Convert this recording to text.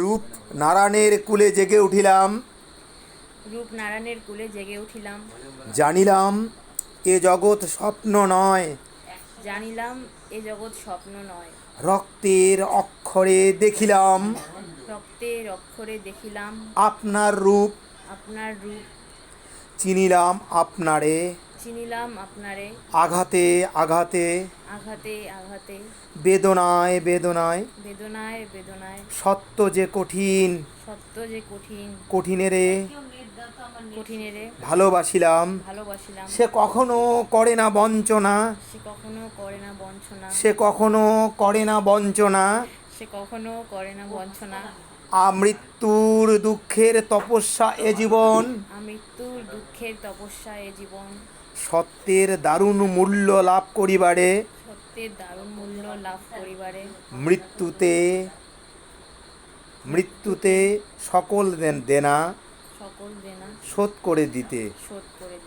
রূপ নারায়ণের কুলে জেগে উঠিলাম। রূপ নারায়ণের কুলে জেগে উঠিলাম। জানিলাম এ জগৎ স্বপ্ন নয়। জানিলাম এ জগৎ স্বপ্ন নয়। রক্তের অক্ষরে দেখিলাম। রক্তের অক্ষরে দেখিলাম। আপনার রূপ আপনার রূপ চিনিলাম আপনারে। চিনিলাম আপনারে। আঘাতে আঘাতে। আঘাতে আঘাতে। বেদনায় বেদনায়। বেদনায় বেদনায়। সত্য যে কঠিন। সত্য যে কঠিন। কঠিনেরে। কঠিনেরে। ভালোবাসিলাম। ভালোবাসিলাম। সে কখনো করে না বঞ্চনা। সে কখনো করে না বঞ্চনা। সে কখনো করে না বঞ্চনা। সে কখনো করে না বঞ্চনা। আমৃত্যুর দুঃখের তপস্যা এ জীবন। আমৃত্যুর দুঃখের তপস্যা এ জীবন। সত্যের দারুণ মূল্য লাভ করিবারে। সত্যের দারুণ মূল্য লাভ করিবারে। মৃত্যুতে মৃত্যুতে সকল দেন- দেনা। সকল দেনা শোধ করে দিতে। শোধ করে